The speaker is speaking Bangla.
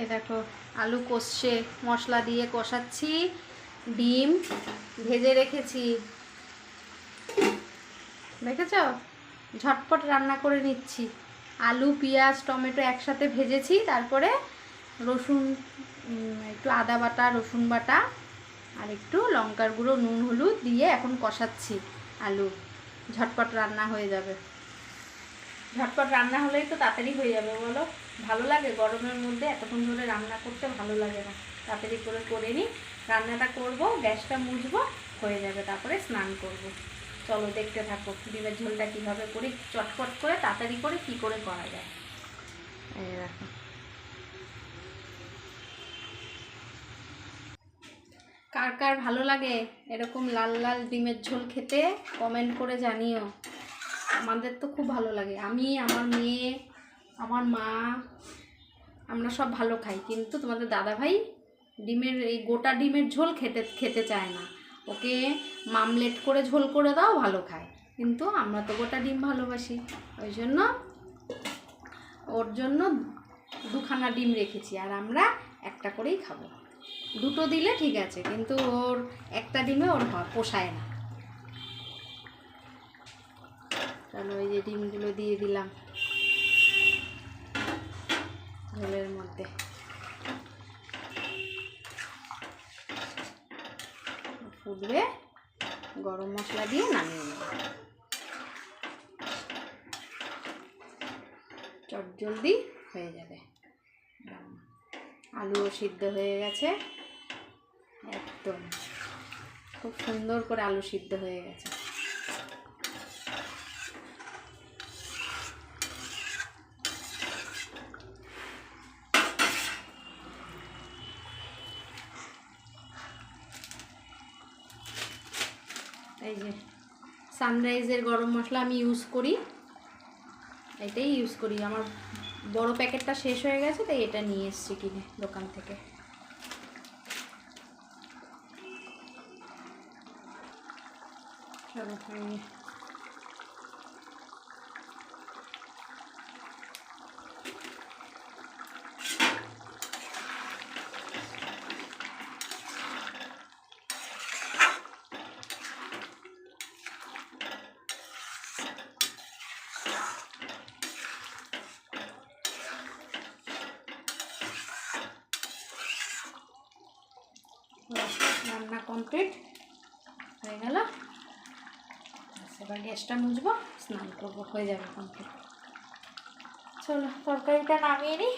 এই দেখো, আলু কষছে, মশলা দিয়ে কষাচ্ছি, ডিম ভেজে রেখেছি। দেখেছ? ঝটপট রান্না করে নিচ্ছি। আলু, পেঁয়াজ, টমেটো একসাথে ভেজেছি, তারপরে রসুন একটু আদা বাটা, রসুন বাটা, আর একটু লঙ্কার গুঁড়ো, নুন, হলুদ দিয়ে এখন কষাচ্ছি আলু। ঝটপট রান্না হয়ে যাবে। ঝটপট রান্না হলেই তো তাড়াতাড়ি হয়ে যাবে, বলো। ভালো লাগে গরমের মধ্যে, এতক্ষণ ধরে রান্না করতে ভালো লাগে না। তাড়াতাড়ি করে করে নিই, রান্নাটা করব, গ্যাসটা মুছবো, হয়ে যাবে, তারপরে স্নান করব। চলো দেখতে থাকো, ডিমের ঝোলটা কীভাবে করি, চটপট করে, তাড়াতাড়ি করে কি করে করা যায়। কার কার ভালো লাগে এরকম লাল লাল ডিমের ঝোল খেতে কমেন্ট করে জানিও। আমাদের তো খুব ভালো লাগে। আমি, আমার মেয়ে, আমার মা, আমরা সব ভালো খাই। কিন্তু তোমাদের দাদা ভাই ডিমের, এই গোটা ডিমের ঝোল খেতে খেতে চায় না। ওকে মামলেট করে ঝোল করে দাও, ভালো খায়। কিন্তু আমরা তো গোটা ডিম ভালোবাসি। ওই জন্য ওর জন্য দুখানা ডিম রেখেছি আর আমরা একটা করেই খাব। দুটো দিলে ঠিক আছে, কিন্তু ওর একটা ডিমে ওর পোষায় না। চলো এই যে ডিমগুলো দিয়ে দিলাম ঝোলের মধ্যে। ফুটবে গরম মশলা দিয়ে নামিয়ে নেব। চট জলদি হয়ে যাবে। আলুও সিদ্ধ হয়ে গেছে। একদম। খুব সুন্দর করে আলু সিদ্ধ হয়ে গেছে। এই যে সানরাইজের গরম মশলা আমি ইউজ করি। এটাই ইউজ করি। আমার বড় প্যাকেটটা শেষ হয়ে গেছে, তাই এটা নিয়ে এসছি কিনে দোকান থেকে। রান্না কমপ্লিট হয়ে গেল। এবার গ্যাসটা মুছবো, স্নান করব, হয়ে যাবে কমপ্লিট চলো, তরকারিটা নামিয়ে নিই।